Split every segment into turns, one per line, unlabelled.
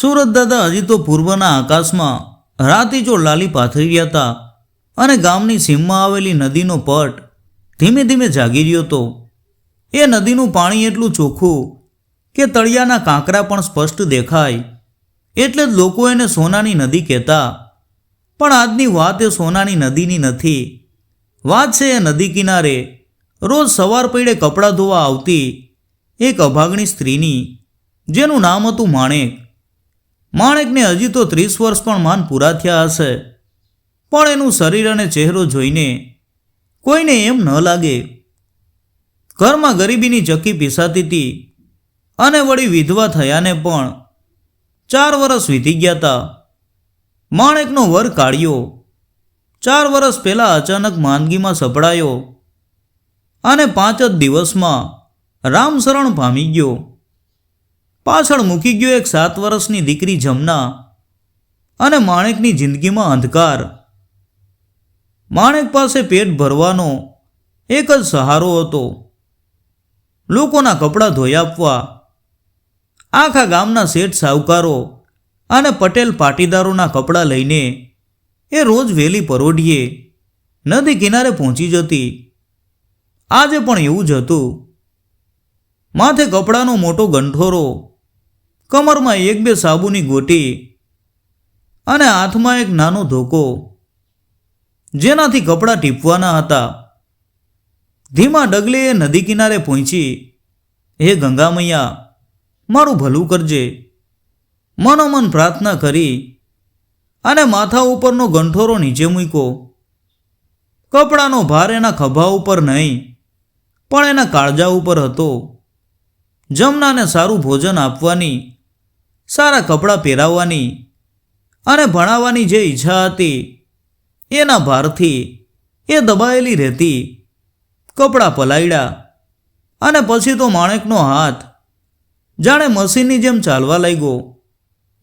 સુરત દાદા હજી તો પૂર્વના આકાશમાં રાતીચો લાલી પાથરી રહ્યા હતા અને ગામની સીમમાં આવેલી નદીનો પટ ધીમે ધીમે જાગી રહ્યો હતો. એ નદીનું પાણી એટલું ચોખ્ખું કે તળિયાના કાંકરા પણ સ્પષ્ટ દેખાય એટલે જ લોકો એને સોનાની નદી કહેતા. પણ આજની વાત એ સોનાની નદીની નથી. વાત છે એ નદી કિનારે રોજ સવાર પૈડે કપડાં ધોવા આવતી એક અભાગણી સ્ત્રીની, જેનું નામ હતું માણેક. માણેકને હજી તો ત્રીસ વર્ષ પણ માન પૂરા થયા હશે. પણ એનું શરીર અને ચહેરો જોઈને કોઈને એમ ન લાગે. ઘરમાં ગરીબીની ચક્કી પીસાતી હતી અને વળી વિધવા થયાને પણ ચાર વર્ષ વીતી ગયા હતા માણેકનો વર કાઢ્યો ચાર વર્ષ પહેલાં અચાનક માંદગીમાં સપડાયો અને પાંચ જ દિવસમાં રામશરણ પામી ગયો. પાછળ મૂકી ગયો એક સાત વર્ષની દીકરી જમના અને માણેકની જિંદગીમાં અંધકાર. માણેક પાસે પેટ ભરવાનો એક જ સહારો હતો. લોકોના કપડાં ધોઈ આપવા, આખા ગામના શેઠ સાહુકારો અને પટેલ પાટીદારોના કપડાં લઈને એ રોજ વહેલી પરોઢીએ નદી કિનારે પહોંચી જતી. આજે પણ એવું જ હતું. માથે કપડાનો મોટો ગંઠોરો કમરમાં એક બે સાબુની ગોટી અને હાથમાં એક નાનો ધોકો, જેનાથી કપડાં ટીપવાના હતા. ધીમા ડગલે એ નદી કિનારે પહોંચી, હે ગંગા મૈયા મારું ભલું કરજે. મનોમન પ્રાર્થના કરી અને માથા ઉપરનો ગંઠોરો નીચે મૂક્યો. કપડાનો ભાર એના ખભા ઉપર નહીં, પણ એના કાળજા ઉપર હતો. જમનાને સારું ભોજન આપવાની સારા કપડાં પહેરાવવાની અને ભણાવવાની જે ઈચ્છા હતી, એના ભારથી એ દબાયેલી રહેતી, કપડાં પલાયડા અને પછી તો માણેકનો હાથ જાણે મશીનની જેમ ચાલવા લાગ્યો.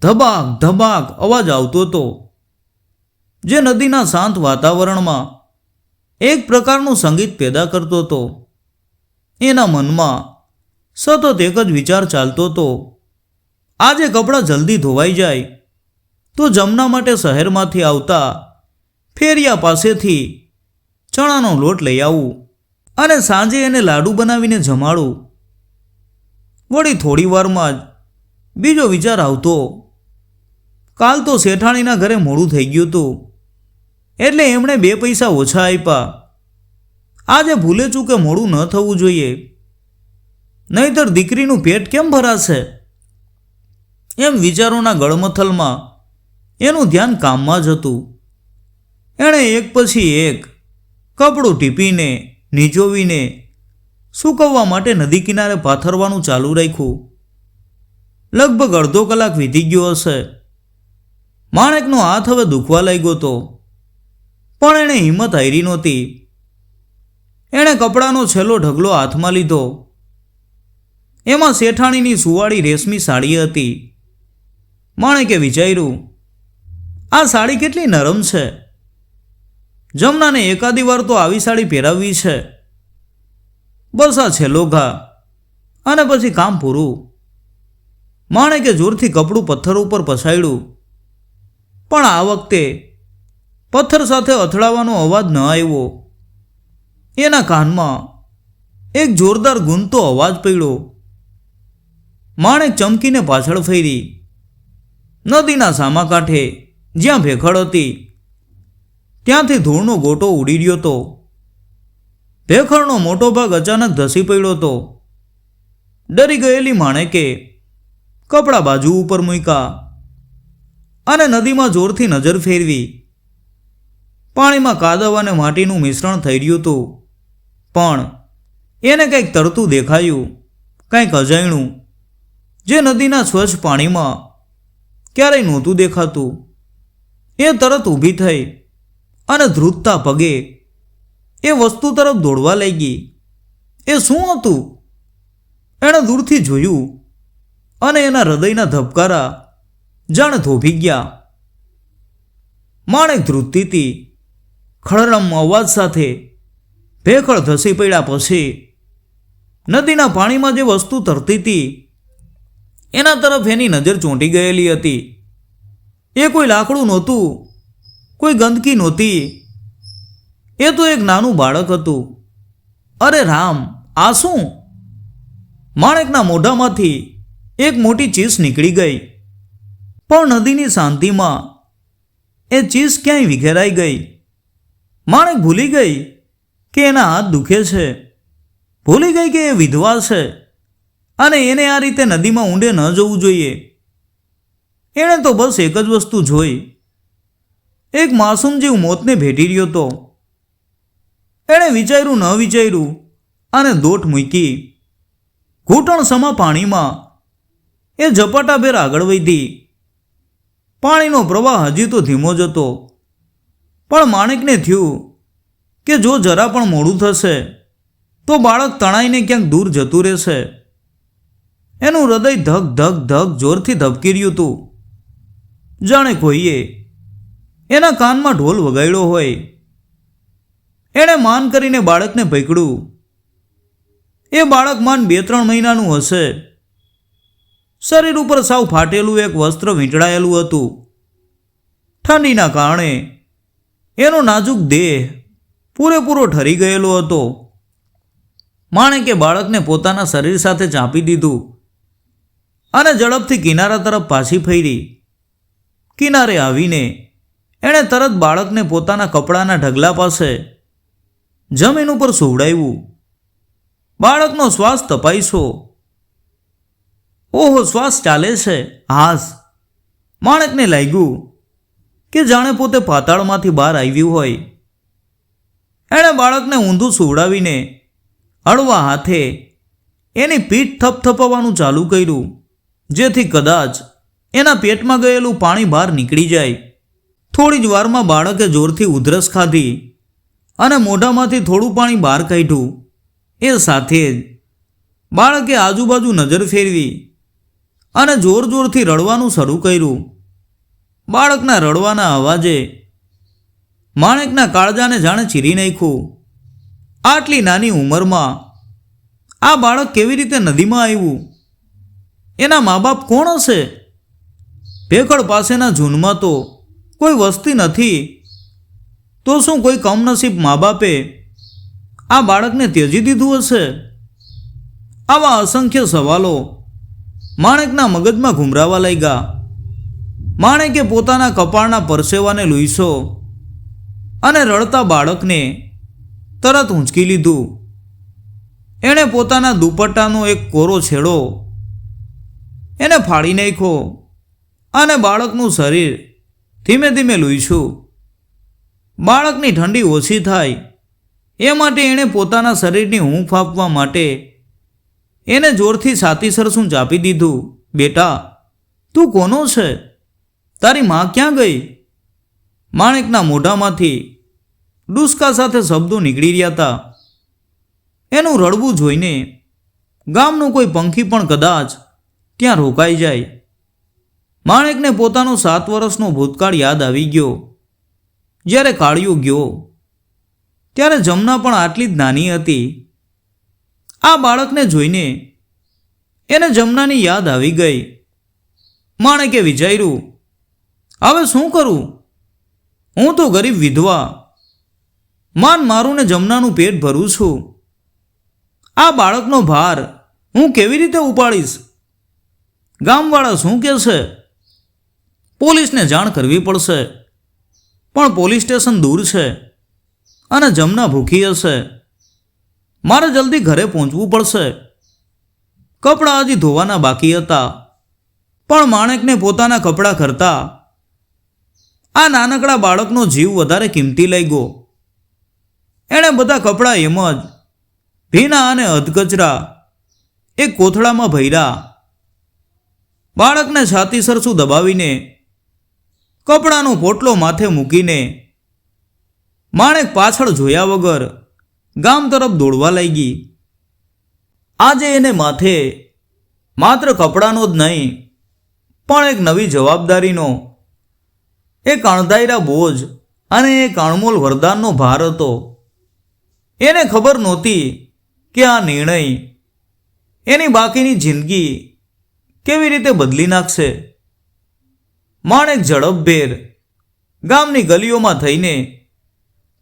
ધબાક ધબાક અવાજ આવતો હતો, જે નદીના શાંત વાતાવરણમાં એક પ્રકારનું સંગીત પેદા કરતો હતો. એના મનમાં સતત એક જ વિચાર ચાલતો હતો. આજે કપડાં જલ્દી ધોવાઈ જાય. તો જમના માટે શહેરમાંથી આવતા ફેરિયા પાસેથી ચણાનો લોટ લઈ આવું અને સાંજે એને લાડુ બનાવીને જમાડું. વળી થોડી વારમાં જ બીજો વિચાર આવતો, કાલ તો શેઠાણીના ઘરે મોડું થઈ ગયું હતું, એટલે એમણે બે પૈસા ઓછા આપ્યા. આજે ભૂલે ચૂકે મોડું ન થવું જોઈએ. નહીતર દીકરીનું પેટ કેમ ભરાશે? એમ વિચારોના ગળમથલમાં એનું ધ્યાન કામમાં જ હતું. એણે એક પછી એક કપડું ટીપીને, નીચોવીને, સૂકવવા માટે નદી કિનારે પાથરવાનું ચાલુ રાખ્યું. લગભગ અડધો કલાક વીતી ગયો હશે. માણેકનો હાથ હવે દુખવા લાગ્યો હતો પણ એણે હિંમત હારી નહોતી. એણે કપડાનો છેલ્લો ઢગલો હાથમાં લીધો. એમાં શેઠાણીની સુવાળી રેશમી સાડી હતી. માણેકે વિચાર્યું, આ સાડી કેટલી નરમ છે. જમનાને એકાદી વાર તો આવી સાડી પહેરાવવી છે. બસ આ છેલ્લો ઘા. અને પછી કામ પૂરું. માણેકે જોરથી કપડું પથ્થર ઉપર પછાડ્યું. પણ આ વખતે પથ્થર સાથે અથડાવાનો અવાજ ન આવ્યો. એના કાનમાં એક જોરદાર ગુંતો અવાજ પડ્યો. માણેક ચમકીને પાછળ ફેરી. નદીના સામા કાંઠે જ્યાં ભેખડ હતી, ત્યાંથી ધૂળનો ગોટો ઉડી રહ્યો હતો. ભેખડનો મોટો ભાગ અચાનક ધસી પડ્યો હતો. ડરી ગયેલી માણેકે કપડાં બાજુ ઉપર મૂક્યા અને નદીમાં જોરથી નજર ફેરવી. પાણીમાં કાદવ અને માટીનું મિશ્રણ થઈ રહ્યું હતું. પણ એને કંઈક તરતું દેખાયું, કંઈક અજાયણું જે નદીના સ્વચ્છ પાણીમાં ક્યારેય નહોતું દેખાતું. એ તરત ઊભી થઈ અને ધ્રુજતા પગે એ વસ્તુ તરફ દોડવા લાગી. એ શું હતું? એણે દૂરથી જોયું અને એના હૃદયના ધબકારા જાણે ધોભી ગયા. માણેક ધ્રુજતી હતી. ખળરમ અવાજ સાથે ભેખળ ધસી પડ્યા પછી નદીના પાણીમાં જે વસ્તુ તરતી હતી એના તરફ એની નજર ચોંટી ગયેલી હતી. એ કોઈ લાકડું નહોતું, કોઈ ગંદકી નહોતી. એ તો એક નાનું બાળક હતું. અરે રામ, આ શું? માણેકના મોઢામાંથી એક મોટી ચીસ નીકળી ગઈ. પણ નદીની શાંતિમાં એ ચીસ ક્યાંય વિખેરાઈ ગઈ? માણેક ભૂલી ગઈ કે એના હાથ દુખે છે? ભૂલી ગઈ કે એ વિધવા છે? અને એને આ રીતે નદીમાં ઊંડે ન જવું જોઈએ. એણે તો બસ એક જ વસ્તુ જોઈ. એક માસૂમ જેવું મોતને ભેટી રહ્યો હતો. એણે વિચાર્યું ન વિચાર્યું અને દોટ મૂકી. ઘૂંટણ સમા પાણીમાં એ ઝપાટાભેર આગળ વધી પાણીનો પ્રવાહ હજી તો ધીમો જ હતો. પણ માણેકને થયું કે જો જરા પણ મોડું થશે, તો બાળક તણાઈને ક્યાંક દૂર જતું રહેશે. એનું હૃદય ધક ધક ધક જોરથી ધબકી રહ્યું હતું જાણે કોઈએ એના કાનમાં ઢોલ વગાડ્યો હોય. એણે માન કરીને બાળકને પકડ્યું એ બાળક માન બે, ત્રણ મહિનાનું હશે. શરીર ઉપર સાવ ફાટેલું એક વસ્ત્ર વીંટળાયેલું હતું. ઠંડીના કારણે એનો નાજુક દેહ પૂરેપૂરો ઠરી ગયેલો હતો. માણેકે બાળકને પોતાના શરીર સાથે ચાંપી દીધું. અને ઝડપથી કિનારા તરફ પાછી ફેરી. કિનારે આવીને એણે તરત બાળકને પોતાના કપડાના ઢગલા પાસે જમીન ઉપર સુવડાવ્યું. બાળકનો શ્વાસ તપાઈશો. ઓહો, શ્વાસ ચાલે છે? હાસ. માણેકને લાગ્યું કે જાણે પોતે પાતાળમાંથી બહાર આવ્યું હોય. એણે બાળકને ઊંધું સુવડાવીને હળવા હાથે એની પીઠ થપથપાવવાનું ચાલુ કર્યું. જેથી કદાચ એના પેટમાં ગયેલું પાણી બહાર નીકળી જાય. થોડી જ વારમાં બાળકે જોરથી ઉધરસ ખાધી અને મોઢામાંથી થોડું પાણી બહાર કાઢ્યું. એ સાથે જ બાળકે આજુબાજુ નજર ફેરવી અને જોર જોરથી રડવાનું શરૂ કર્યું. બાળકના રડવાના અવાજે માણેકના કાળજાને જાણે ચીરી નાખ્યું. આટલી નાની ઉંમરમાં આ બાળક કેવી રીતે નદીમાં આવ્યું? એના મા બાપ કોણ હશે? ભેખડ પાસેના ઝૂનમાં તો કોઈ વસ્તી નથી. તો શું કોઈ કમનસીબ મા બાપે આ બાળકને ત્યજી દીધું હશે? આવા અસંખ્ય સવાલો માણેકના મગજમાં ઘૂમરાવા લાગ્યા. માણેકે પોતાના કપાળના પરસેવાને લૂઈસો અને રડતા બાળકને તરત ઊંચકી લીધું. એણે પોતાના દુપટ્ટાનો એક કોરો છેડો એને ફાડી નાખ્યો. અને બાળકનું શરીર ધીમે ધીમે લૂઈશું બાળકની ઠંડી ઓછી થાય. એ માટે એણે પોતાના શરીરની હૂંફ આપવા માટે એને જોરથી છાતી સરસું ચાપી દીધું. બેટા, તું કોનો છે? તારી માં ક્યાં ગઈ? માણેકના મોઢામાંથી ડુસકા સાથે શબ્દો નીકળી રહ્યા હતા. એનું રડવું જોઈને ગામનું કોઈ પંખી પણ કદાચ ત્યાં રોકાઈ જાય? માણેકને પોતાનો સાત વર્ષનો ભૂતકાળ યાદ આવી ગયો. જ્યારે કાળિયો ગયો, ત્યારે જમના પણ આટલી જ નાની હતી. આ બાળકને જોઈને એને જમનાની યાદ આવી ગઈ. માણેકે વિચાર્યું, હવે શું કરું? હું તો ગરીબ વિધવા. માન મારું ને જમનાનું પેટ ભરું છું. આ બાળકનો ભાર હું કેવી રીતે ઉપાડીશ? ગામવાળા શું કહેશે પોલીસને જાણ કરવી પડશે. પણ પોલીસ સ્ટેશન દૂર છે અને જમના ભૂખી હશે. મારે જલ્દી ઘરે પહોંચવું પડશે. કપડાં હજી ધોવાના બાકી હતા. પણ માણેકને પોતાના કપડાં કરતા આ નાનકડા બાળકનો જીવ વધારે કિંમતી લઈ ગયો એણે બધા કપડાં એમ જ, ભીના અને અધકચરા, એક કોથળામાં ભર્યા. બાળકને છાતી સરસું દબાવીને, કપડાનો પોટલો માથે મૂકીને, માણેક પાછળ જોયા વગર ગામ તરફ દોડવા લાગી. આજે એને માથે માત્ર કપડાનો જ નહીં, પણ એક નવી જવાબદારીનો, એક અણધાર્યા બોજ અને એક અણમોલ વરદાનનો ભાર હતો. એને ખબર નહોતી કે આ નિર્ણય એની બાકીની જિંદગી કેવી રીતે બદલી નાખશે? માણેક ઝડપભેર ગામની ગલીઓમાં થઈને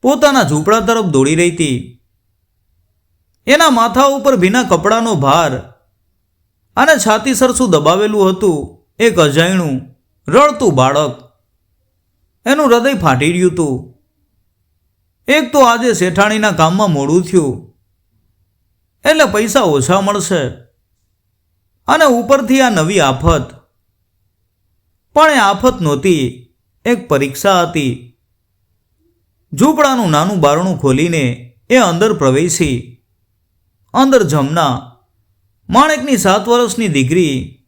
પોતાના ઝૂંપડા તરફ દોડી રહી હતી. એના માથા ઉપર ભીના કપડાનો ભાર અને છાતી સરસું દબાવેલું હતું. એક અજાયણું, રડતું બાળક એનું હૃદય ફાટી રહ્યું હતું. એક તો આજે શેઠાણીના કામમાં મોડું થયું. એટલે પૈસા ઓછા મળશે. અને ઉપરથી આ નવી આફત. પણ એ આફત નહોતી, એક પરીક્ષા હતી. ઝૂંપડાનું નાનું બારણું ખોલીને એ અંદર પ્રવેશી. અંદર જમના. માણેકની સાત વર્ષની દીકરી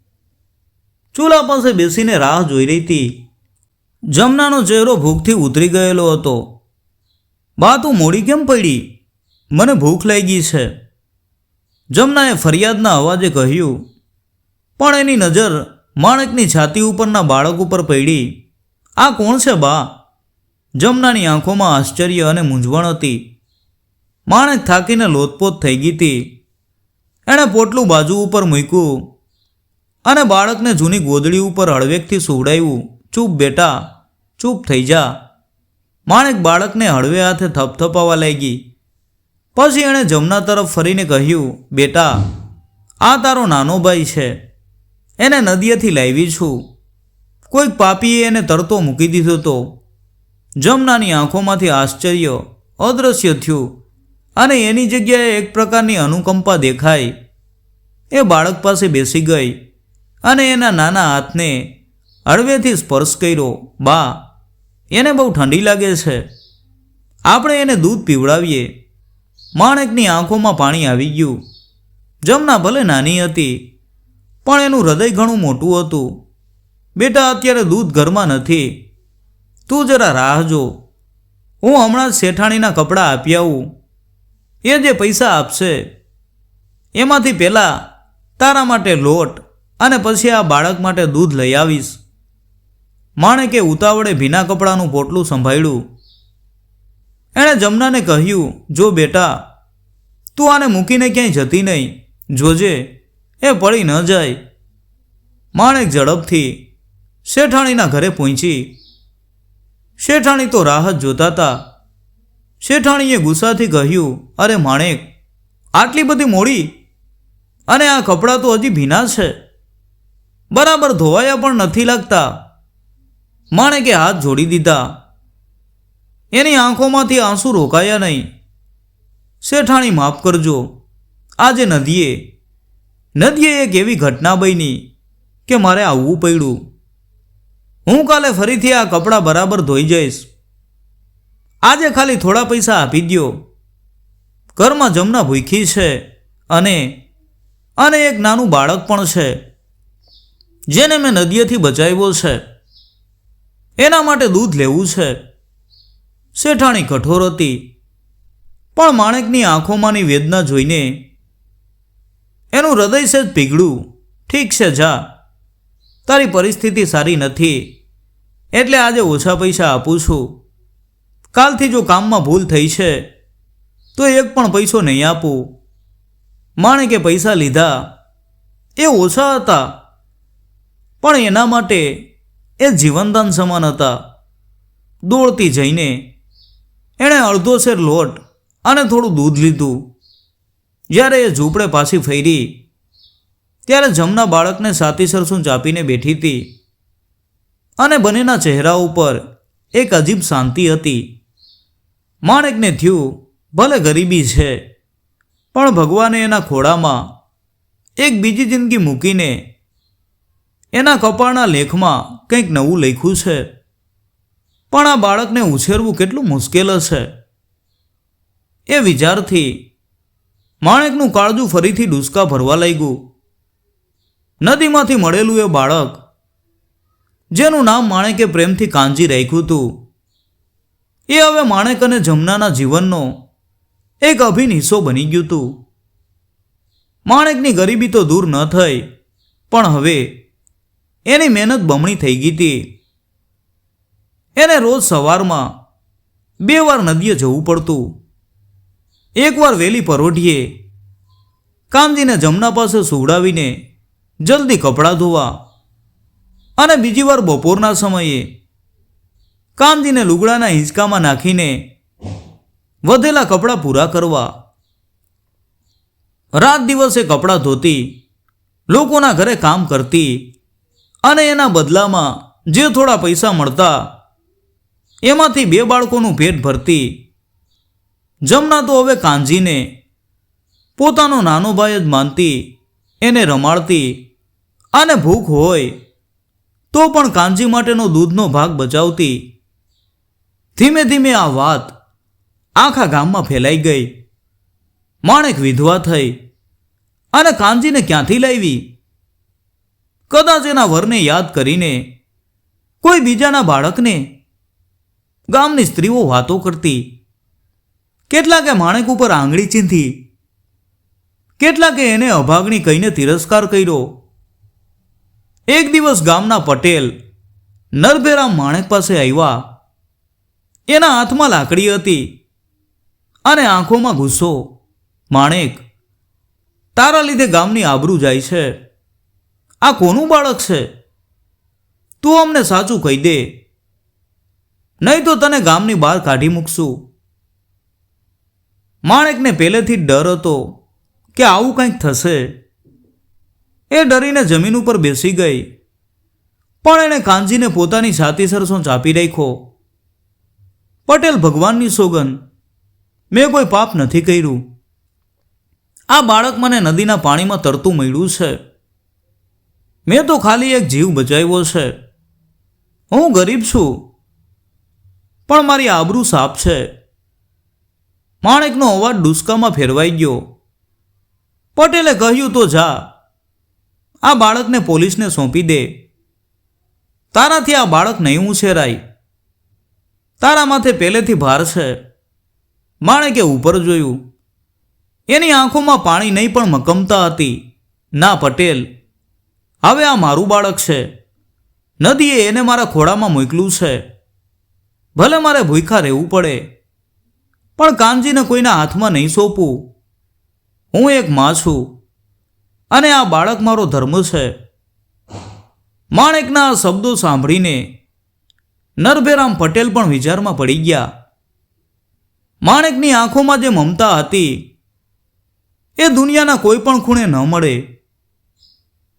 ચૂલા પાસે બેસીને રાહ જોઈ રહી હતી. જમનાનો ચહેરો ભૂખથી ઉતરી ગયેલો હતો. બા, તું મોડી કેમ પડી? મને ભૂખ લાગી છે. જમનાએ ફરિયાદના અવાજે કહ્યું પણ એની નજર માણેકની છાતી ઉપરના બાળક ઉપર પડી. આ કોણ છે બા? જમનાની આંખોમાં આશ્ચર્ય અને મૂંઝવણ હતી. માણેક થાકીને લોતપોત થઈ ગઈ હતી. એણે પોટલું બાજુ ઉપર મૂક્યું અને બાળકને જૂની ગોદડી ઉપર હળવેકથી સુવડાવ્યું. ચૂપ બેટા, ચૂપ થઈ જા. માણેક બાળકને હળવે હાથે થપથપાવા લાગી. પછી એણે જમના તરફ ફરીને કહ્યું, બેટા, આ તારો નાનો ભાઈ છે. એને નદીએથી લાવી છું. કોઈક પાપીએ એને તરતો મૂકી દીધો તો. જમનાની આંખોમાંથી આશ્ચર્ય અદૃશ્ય થયું અને એની જગ્યાએ એક પ્રકારની અનુકંપા દેખાઈ. એ બાળક પાસે બેસી ગઈ અને એના નાના હાથને હળવેથી સ્પર્શ કર્યો, બા, એને બહુ ઠંડી લાગે છે. આપણે એને દૂધ પીવડાવીએ. માણેકની આંખોમાં પાણી આવી ગયું. જમના ભલે નાની હતી પણ એનું હૃદય ઘણું મોટું હતું. બેટા, અત્યારે દૂધ ઘરમાં નથી. તું જરા રાહ જો. હું હમણાં શેઠાણીના કપડાં આપી આવું. એ જે પૈસા આપશે. એમાંથી પહેલાં તારા માટે લોટ અને પછી આ બાળક માટે દૂધ લઈ આવીશ. માણેકે ઉતાવળે ભીના કપડાનું પોટલું સંભાળ્યું. એણે જમનાને કહ્યું, જો બેટા, તું આને મૂકીને ક્યાંય જતી નહીં. જોજે. એ પડી ન જાય. માણેક ઝડપથી શેઠાણીના ઘરે પહોંચી. શેઠાણી તો રાહત જોતા હતા. શેઠાણીએ ગુસ્સાથી કહ્યું, અરે માણેક, આટલી બધી મોડી? અને આ કપડાં તો હજી ભીના છે. બરાબર ધોવાયા પણ નથી લાગતા. માણેકે હાથ જોડી દીધા. એની આંખોમાંથી આંસુ રોકાયા નહીં. શેઠાણી, માફ કરજો. આજે નદીએ નદીએ એક એવી ઘટના બની કે મારે આવવું પડ્યું. હું કાલે ફરીથી આ કપડાં બરાબર ધોઈ જઈશ. આજે ખાલી થોડા પૈસા આપી દ્યો. ઘરમાં જમના ભૂખી છે અને અને એક નાનું બાળક પણ છે, જેને મેં નદીએથી બચાવ્યો છે. એના માટે દૂધ લેવું છે. શેઠાણી કઠોર હતી. પણ માણેકની આંખોમાંની વેદના જોઈને એનું હૃદય સેજ પીગળું. ઠીક છે, જા. તારી પરિસ્થિતિ સારી નથી. એટલે આજે ઓછા પૈસા આપું છું. કાલથી જો કામમાં ભૂલ થઈ છે, તો એક પણ પૈસો નહીં આપું. માણેકે પૈસા લીધા, એ ઓછા હતા. પણ એના માટે એ જીવનદાન સમાન હતા. દોડતી જઈને એણે અડધો શેર લોટ અને થોડું દૂધ લીધું. જ્યારે એ ઝૂંપડે પાછી ફેરી, ત્યારે જમના બાળકને સાતી સરસું ચાપીને બેઠી હતી અને બંનેના ચહેરા ઉપર એક અજીબ શાંતિ હતી. માણેકને થયું, ભલે ગરીબી છે, પણ ભગવાને એના ખોળામાં એક બીજી જિંદગી મૂકીને એના કપાળના લેખમાં કંઈક નવું લખ્યું છે. પણ આ બાળકને ઉછેરવું કેટલું મુશ્કેલ હશે? એ વિચારથી માણેકનું કાળજું ફરીથી ડૂસકા ભરવા લાગ્યું. નદીમાંથી મળેલું એ બાળક, જેનું નામ માણેકે પ્રેમથી કાંજી રાખ્યું હતું. એ હવે માણેક અને જમનાના જીવનનો એક અભિન્ન હિસ્સો બની ગયું હતું. માણેકની ગરીબી તો દૂર ન થઈ, પણ હવે એની મહેનત બમણી થઈ ગઈ હતી. એને રોજ સવારમાં બે વાર નદીએ જવું પડતું. એકવાર વહેલી પરોઢીએ કામજીને જમના પાસે સુવડાવીને જલ્દી કપડાં ધોવા અને બીજી વાર બપોરના સમયે કામજીને લુગડાના હિંચકામાં નાખીને વધેલા કપડાં પૂરા કરવા. રાત દિવસે કપડાં ધોતી, લોકોના ઘરે કામ કરતી અને એના બદલામાં જે થોડા પૈસા મળતા, એમાંથી બે બાળકોનું પેટ ભરતી જમના તો હવે કાંજીને પોતાનો નાનો ભાઈ જ માનતી, એને રમાડતી અને ભૂખ હોય તો પણ કાંજી માટેનો દૂધનો ભાગ બચાવતી. ધીમે ધીમે આ વાત આખા ગામમાં ફેલાઈ ગઈ. માણેક વિધવા થઈ અને કાંજીને ક્યાંથી લાવી? કદાચ એના વરને યાદ કરીને કોઈ બીજાના બાળકને ગામની સ્ત્રીઓ વાતો કરતી. કેટલાકે માણેક ઉપર આંગળી ચીંધી, કેટલાકે એને અભાગણી કહીને તિરસ્કાર કર્યો. એક દિવસ ગામના પટેલ નરભેરામ માણેક પાસે આવ્યા. એના હાથમાં લાકડી હતી અને આંખોમાં ગુસ્સો. માણેક, તારા લીધે ગામની આબરૂ જાય છે. આ કોનું બાળક છે? તું અમને સાચું કહી દે. નહીં તો તને ગામની બહાર કાઢી મૂકશું. માણેકને પહેલેથી ડર હતો કે આવું કંઈક થશે. એ ડરીને જમીન ઉપર બેસી ગઈ. પણ એણે કાંજીને પોતાની છાતી સરસો ચાપી રાખ્યો. પટેલ ભગવાનની સોગન મેં કોઈ પાપ નથી કર્યું. આ બાળક મને નદીના પાણીમાં તરતું મળ્યું છે. મેં તો ખાલી એક જીવ બચાવ્યો છે. હું ગરીબ છું. પણ મારી આબરૂ સાપ છે. માણેકનો અવાજ ડુસકામાં ફેરવાઈ ગયો. પટેલે કહ્યું, તો જા. આ બાળકને પોલીસને સોંપી દે. તારાથી આ બાળક નહીં ઉછેરાય. તારા માથે પહેલેથી ભાર છે. માણેકે ઉપર જોયું. એની આંખોમાં પાણી નહીં પણ મકમતા હતી. ના, પટેલ. હવે આ મારું બાળક છે. નદીએ એને મારા ખોળામાં મોકલું છે. ભલે મારે ભૂખા રહેવું પડે. પણ કાનજીને કોઈના હાથમાં નહીં સોંપું. હું એક માં છું અને આ બાળક મારો ધર્મ છે. માણેકના શબ્દો સાંભળીને નરભેરામ પટેલ પણ વિચારમાં પડી ગયા. માણેકની આંખોમાં જે મમતા હતી, એ દુનિયાના કોઈ પણ ખૂણે ન મળે.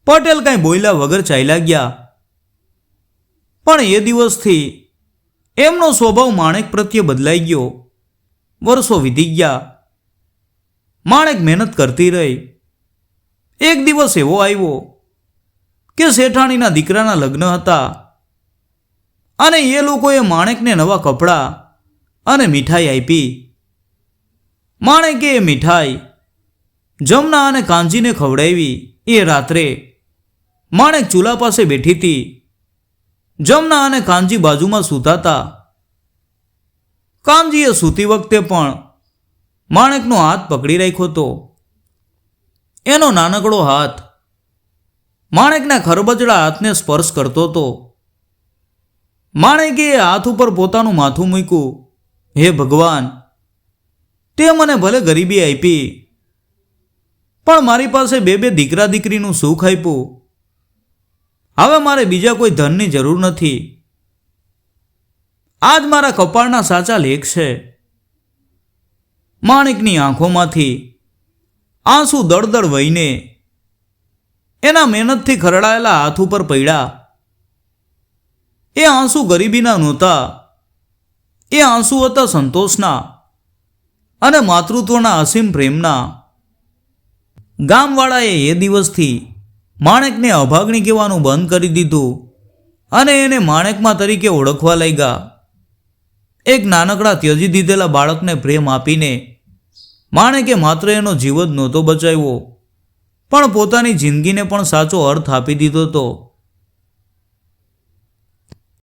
પટેલ કાંઈ બોલ્યા વગર ચાલ્યા ગયા. પણ એ દિવસથી એમનો સ્વભાવ માણેક પ્રત્યે બદલાઈ ગયો. વર્ષો વીતી ગયા. માણેક મહેનત કરતી રહી. એક દિવસ એવો આવ્યો કે શેઠાણીના દીકરાના લગ્ન હતા. અને એ લોકોએ માણેકને નવા કપડાં અને મીઠાઈ આપી. માણેકે એ મીઠાઈ જમના અને કાંજીને ખવડાવી. એ રાત્રે માણેક ચૂલા પાસે બેઠી હતી. જમના અને કાંજી બાજુમાં સૂતા હતા. કાનજીએ સૂતી વખતે પણ માણેકનો હાથ પકડી રાખ્યો હતો. એનો નાનકડો હાથ માણેકના ખરબચડા હાથને સ્પર્શ કરતો હતો. માણેકે એ હાથ ઉપર પોતાનું માથું મૂક્યું. હે ભગવાન, તે મને ભલે ગરીબી આપી, પણ મારી પાસે બે બે દીકરા દીકરીનું સુખ આપ્યું. હવે મારે બીજા કોઈ ધનની જરૂર નથી. આજ મારા કપાળના સાચા લેખ છે. માણેકની આંખોમાંથી આંસુ દળદળ વહીને એના મહેનતથી ખરડાયેલા હાથ ઉપર પડ્યા એ આંસુ ગરીબીના નહોતા. એ આંસુ હતા સંતોષના અને માતૃત્વના અસીમ પ્રેમના. ગામવાળાએ એ દિવસથી માણેકને અભાગણી કહેવાનું બંધ કરી દીધું અને એને માણેકમાં તરીકે ઓળખવા લાગ્યા. એક નાનકડા ત્યજી દીધેલા બાળકને પ્રેમ આપીને માણે કે માત્ર એનો જીવ જ નહોતો બચાવ્યો. પણ પોતાની જિંદગીને પણ સાચો અર્થ આપી દીધો હતો